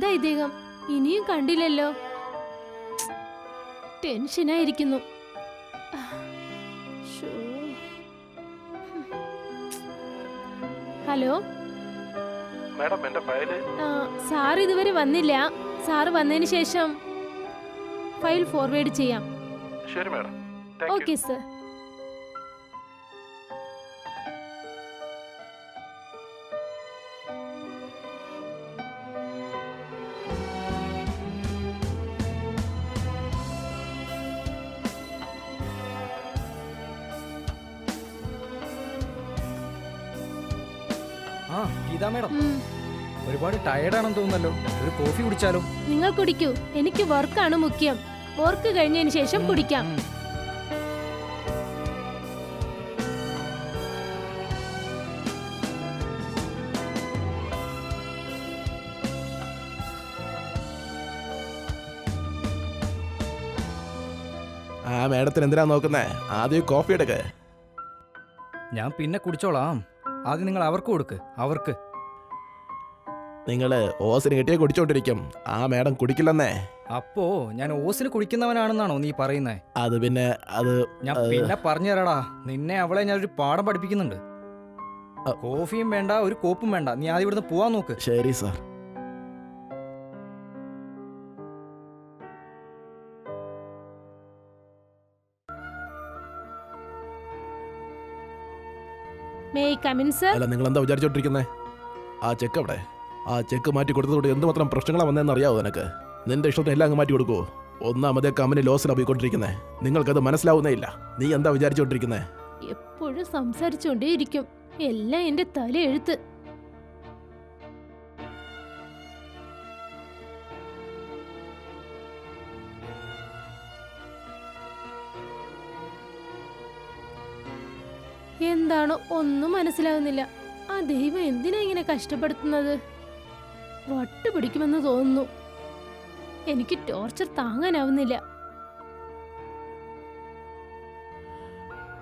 എന്താ ഇദ്ദേഹം? ഇനിയും കണ്ടില്ലല്ലോ. ടെൻഷനായിരിക്കുന്നു. ഹലോ? മാഡം എന്റെ ഫയൽ? സാർ ഇതുവരെ വന്നില്ല. സാറ് വന്നതിന് ശേഷം ഫയൽ ഫോർവേഡ് ചെയ്യാം. ശരി madam. Okay sir. Geetha madam. ഒരുപാട് ടയർഡാണെന്ന് തോന്നുന്നല്ലോ. ഒരു കോഫി കുടിച്ചാലോ? നിങ്ങൾ കുടിക്കൂ. എനിക്ക് വർക്കാണ് മുഖ്യം. വർക്ക് കഴിഞ്ഞതിന് ശേഷം കുടിക്കാം. ആ മേഡത്തിന് എന്തിനാ നോക്കുന്നേ? ആദ്യം കോഫി എടുക്ക്. ഞാൻ പിന്നെ കുടിച്ചോളാം. ആദ്യം നിങ്ങൾ അവർക്ക് കൊടുക്ക്. അവർക്ക്. നിങ്ങൾ ഓസിന് കിട്ടിയേ കുടിച്ചോണ്ടിരിക്കും. ആ മേഡം കുടിക്കില്ലെന്നേ. അപ്പോ ഞാൻ ഓസിന് കുടിക്കുന്നവനാണെന്നാണോ നീ പറയുന്നേ? അത് പിന്നെ അത് ഞാൻ പിന്നെ പറഞ്ഞു തരാടാ നിന്നെ അവളെ ഞാൻ ഒരു പാഠം പഠിപ്പിക്കുന്നുണ്ട്. കോഫിയും വേണ്ട ഒരു കോപ്പും വേണ്ട. നീ ആദ്യം ഇവിടുന്ന് പോവാൻ നോക്ക്. ശരി സാർ. അല്ല നിങ്ങൾ എന്താ വിചാരിച്ചോണ്ടിരിക്കുന്നേ? ആ ചെക്ക് അവിടെ ആ ചെക്ക് മാറ്റി കൊടുത്തതോടെ എന്തുമാത്രം പ്രശ്നങ്ങളാണ് വന്നതെന്ന് അറിയാവോ നിനക്ക്? നിന്റെ ഇഷ്ടത്തിന് എല്ലാം അങ്ങ് മാറ്റി കൊടുക്കുവോ ഒന്നാമതേ കമ്പനി ലോസിലാണ് പോയിക്കൊണ്ടിരിക്കുന്നത് നിങ്ങൾക്കത് മനസ്സിലാവുന്നേ ഇല്ല. നീ എന്താ വിചാരിച്ചുകൊണ്ടിരിക്കുന്നത് എപ്പോഴും സംസാരിച്ചുകൊണ്ടേയിരിക്കും എല്ലാം എന്റെ എഴുത്ത് എന്താണോ ഒന്നും മനസ്സിലാകുന്നില്ല ആ ദൈവം എന്തിനാ ഇങ്ങനെ കഷ്ടപ്പെടുത്തുന്നത്? വട്ട് പിടിക്കുമെന്ന് തോന്നുന്നു. എനിക്ക് ടോർച്ചർ താങ്ങാനാവുന്നില്ല.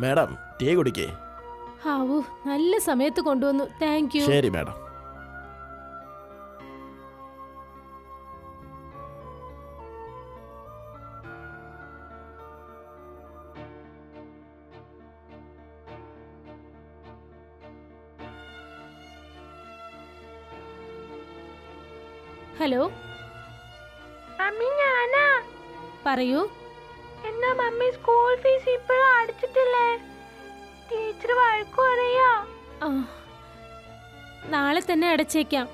മാഡം ടീ കുടിക്കേ? ആവൂ നല്ല സമയത്ത് കൊണ്ടുവന്നു. Thank you. ശരി മേഡം. ഹലോ? മമ്മി ഞാനാ. പറയൂ. എന്നാ മമ്മി സ്കൂൾ ഫീസ് ഇപ്പോഴും അടച്ചിട്ടില്ലേ? ടീച്ചർ വഴക്കു പറയാ. നാളെ തന്നെ അടച്ചേക്കാം.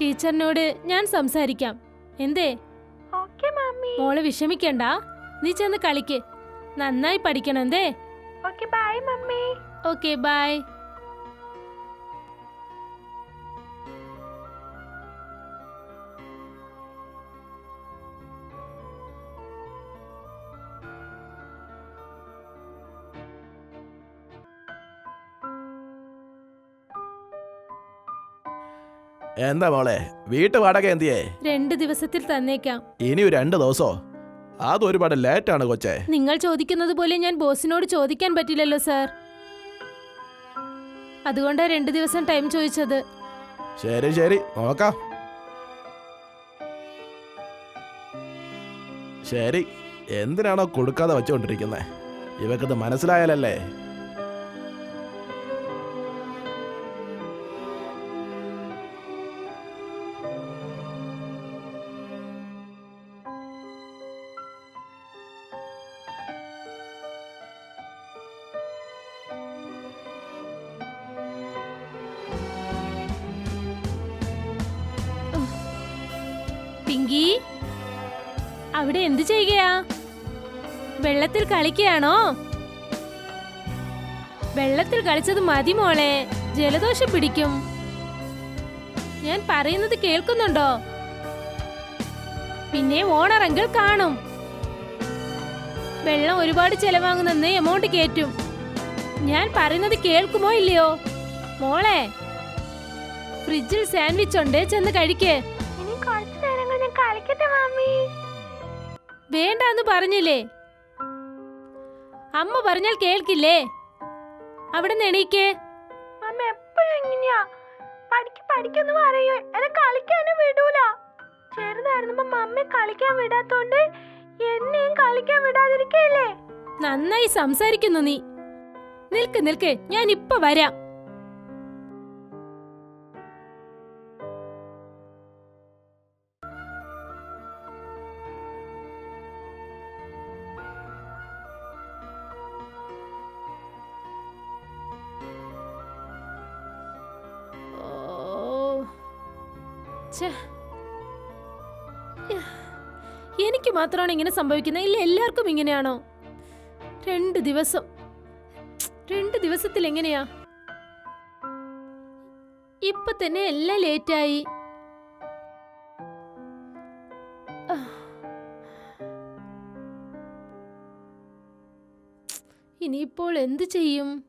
ടീച്ചറിനോട് ഞാൻ സംസാരിക്കാം. എന്തേ? Okay mummy. മോൾ വിഷമിക്കണ്ട. നീ ചെന്ന് കളിക്ക്. നന്നായി പഠിക്കണം എന്തേ? Okay bye mummy. Okay bye എന്താ മോളെ? വീട്ടു വാടക എന്തിയേ? രണ്ട് ദിവസത്തിൽ തന്നേക്കാം. ഇനി രണ്ട് ദിവസോ? അത് ഒരുപാട് ആണ് കൊച്ചേ. നിങ്ങൾ ചോദിക്കുന്നത് പോലെ ഞാൻ ബോസിനോട് ചോദിക്കാൻ പറ്റില്ലല്ലോ സാർ. അതുകൊണ്ടാ രണ്ട് ദിവസം ടൈം ചോദിച്ചത്. ശരി ശരി. നോക്കാം. ശരി. എന്തിനാണോ കൊടുക്കാതെ വെച്ചുകൊണ്ടിരിക്കുന്നത് ഇവക്കത് മനസ്സിലായാലല്ലേ? പിങ്കി അവിടെ എന്ത് ചെയ്യുകയാ? വെള്ളത്തിൽ കളിക്കുകയാണോ? വെള്ളത്തിൽ കളിച്ചത് മതി മോളെ. ജലദോഷം പിടിക്കും. ഞാൻ പറയുന്നത് കേൾക്കുന്നുണ്ടോ? പിന്നെ ഓണറെങ്കിൽ കാണും. വെള്ളം ഒരുപാട് ചെലവാങ്ങുന്നെന്ന് എമൗണ്ട് കേറ്റും. ഞാൻ പറയുന്നത് കേൾക്കുമോ ഇല്ലയോ? മോളെ ഫ്രിഡ്ജിൽ സാൻഡ്വിച്ച് ഉണ്ട് ചെന്ന് കഴിക്കേ. വേണ്ടാന്ന് പറഞ്ഞില്ലേ? അമ്മ പറഞ്ഞാൽ കേൾക്കില്ലേ? അവിടെ എണീക്കേ. അമ്മ എപ്പോഴും ഇങ്ങനെയാ? പഠിക്ക് അടിക്കുന്നു പറയൂ. എന്നെ കളിക്കാനും വിടൂല. ചെറുതായിരുന്നപ്പോ മമ്മി കളിക്കാൻ വിടാത്തോണ്ട് എന്നെയും കളിക്കാൻ വിടാതിരിക്കല്ലേ? നന്നായി സംസാരിക്കുന്നു നീ. നിൽക്ക് നിൽക്ക്. ഞാൻ ഇപ്പൊ വരാം. എനിക്ക് മാത്രമാണ് ഇങ്ങനെ സംഭവിക്കുന്നത്. ഇല്ല എല്ലാവർക്കും ഇങ്ങനെയാണോ? രണ്ട് ദിവസം. രണ്ട് ദിവസത്തിൽ എങ്ങനെയാ? ഇപ്പൊ തന്നെ എല്ലാം ലേറ്റായി. ഇനിയിപ്പോൾ എന്തു ചെയ്യും?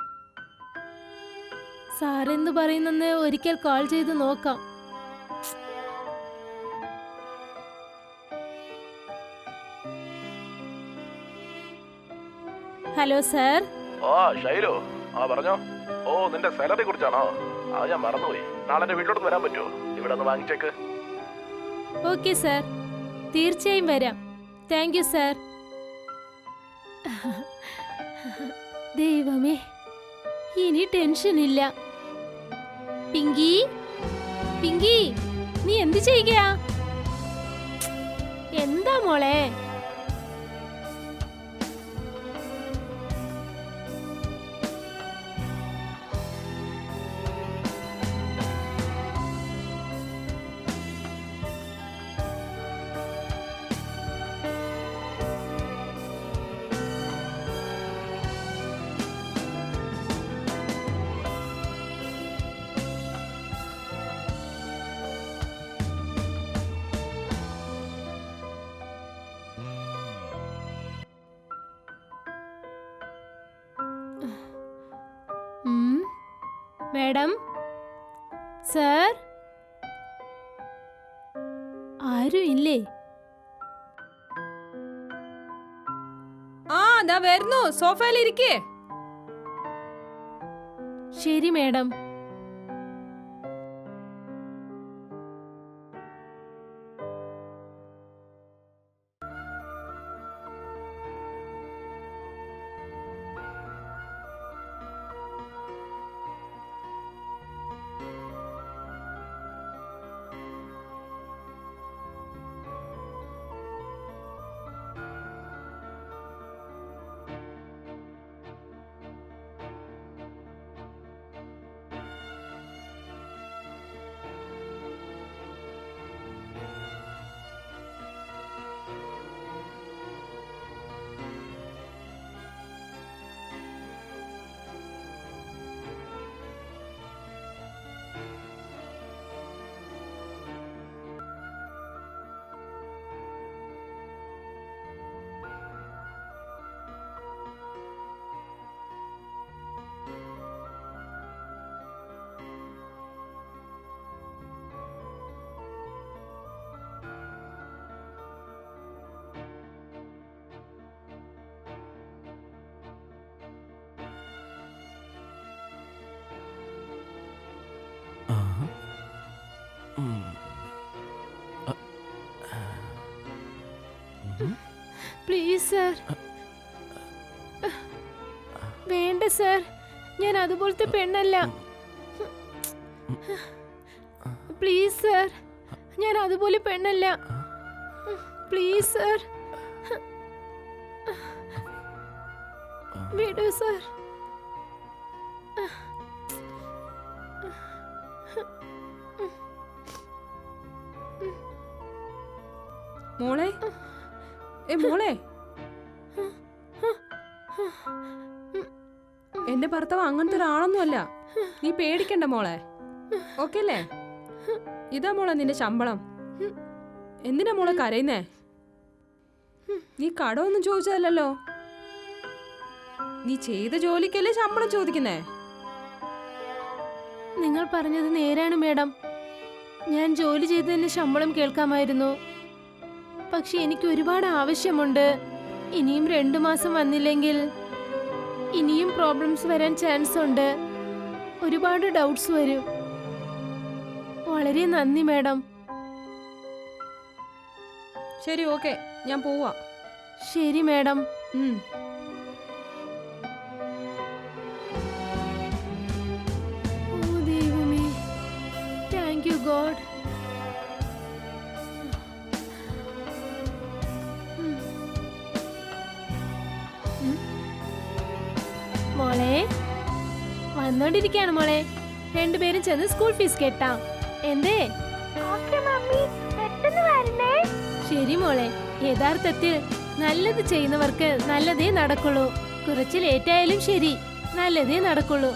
സാറെന്ന് പറയുന്നെന്ന് ഒരിക്കൽ കോൾ ചെയ്ത് നോക്കാം. Hello sir. ആ ഷൈലോ ആ പറഞ്ഞോ. ഓ നിന്റെ സാലറി കുറിച്ചാണോ? ആ ഞാൻ മറന്നുപോയി. നാളെ എന്റെ വീട്ടിലോട്ട് വരാൻ പറ്റുമോ? ഇവിടെ ഒന്ന് വാങ്ങിച്ചേക്ക്. Okay sir. തീർച്ചയായും വരാം. Thank you sir. ദൈവമേ ഇനി ടെൻഷൻ ഇല്ല. പിങ്കി പിങ്കി നീ എന്ത് ചെയ്യുകയാ? എന്താ മോളെ? മാഡം? സർ? ആരും ഇല്ലേ? ആ ദാ വരുന്നു. സോഫയിൽ ഇരിക്കേ ശരി മാഡം. Please sir. വേണ്ട സർ. ഞാൻ അതുപോലത്തെ പെണ്ണല്ല. Please sir. ഞാൻ അതുപോലെ പെണ്ണല്ല. Please sir. വിടൂ സർ. മോളെ? ഏ മോളെ? എന്റെ ഭർത്താവ് അങ്ങനത്തെ ഒരാളൊന്നുമല്ല. നീ പേടിക്കണ്ട മോളെ. ഓക്കെ അല്ലേ? ഇതാ മോളെ നിന്റെ ശമ്പളം. എന്തിനാ മോളെ കരയുന്നേ? നീ കടമൊന്നും ചോദിച്ചതല്ലോ നീ ചെയ്ത ജോലിക്കല്ലേ ശമ്പളം ചോദിക്കുന്നേ? നിങ്ങൾ പറഞ്ഞത് നേരാണ് മേഡം. ഞാൻ ജോലി ചെയ്തതിന് ശമ്പളം കേൾക്കാമായിരുന്നു. പക്ഷെ എനിക്ക് ഒരുപാട് ആവശ്യമുണ്ട്. ഇനിയും രണ്ടു മാസം വന്നില്ലെങ്കിൽ ഇനിയും പ്രോബ്ലംസ് വരാൻ ചാൻസ് ഉണ്ട്. ഒരുപാട് ഡൗട്ട്സ് വരും. വളരെ നന്ദി മാഡം. ശരി ഓക്കെ ഞാൻ പോവാ. ശരി മാഡം. വന്നോണ്ടിരിക്കാണ് മോളെ. രണ്ടുപേരും ചെന്ന് സ്കൂൾ ഫീസ് കേട്ടാ. എന്തേ? ശരി മോളെ. യഥാർത്ഥത്തിൽ നല്ലത് ചെയ്യുന്നവർക്ക് നല്ലതേ നടക്കുള്ളൂ. കുറച്ച് ലേറ്റായാലും ശരി നല്ലതേ നടക്കുള്ളൂ.